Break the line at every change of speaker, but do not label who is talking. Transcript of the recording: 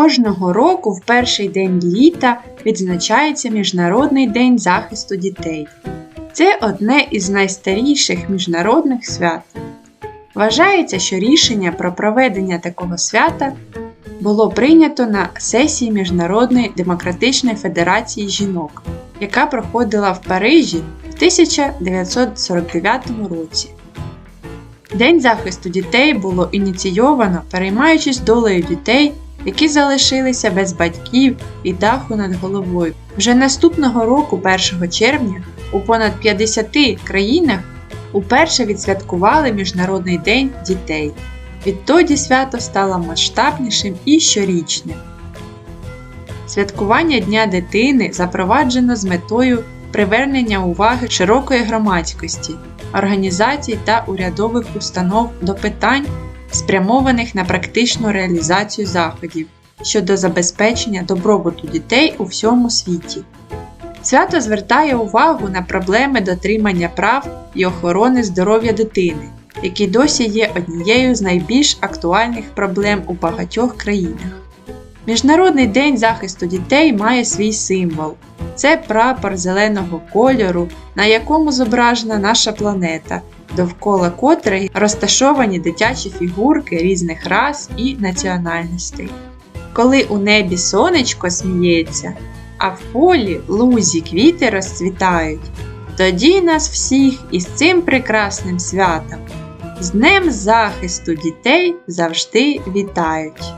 Кожного року в перший день літа відзначається Міжнародний день захисту дітей. Це одне із найстаріших міжнародних свят. Вважається, що рішення про проведення такого свята було прийнято на сесії Міжнародної демократичної федерації жінок, яка проходила в Парижі в 1949 році. День захисту дітей було ініційовано, переймаючись долею дітей, які залишилися без батьків і даху над головою. Вже наступного року, 1 червня, у понад 50 країнах уперше відсвяткували Міжнародний день дітей. Відтоді свято стало масштабнішим і щорічним. Святкування Дня дитини запроваджено з метою привернення уваги широкої громадськості, організацій та урядових установ до питань, спрямованих на практичну реалізацію заходів щодо забезпечення добробуту дітей у всьому світі. Свято звертає увагу на проблеми дотримання прав і охорони здоров'я дитини, які досі є однією з найбільш актуальних проблем у багатьох країнах. Міжнародний день захисту дітей має свій символ це прапор зеленого кольору, на якому зображена наша планета, довкола котрої розташовані дитячі фігурки різних рас і національностей. Коли у небі сонечко сміється, а в полі лузі квіти розцвітають, тоді нас всіх із цим прекрасним святом, з Днем захисту дітей завжди вітають.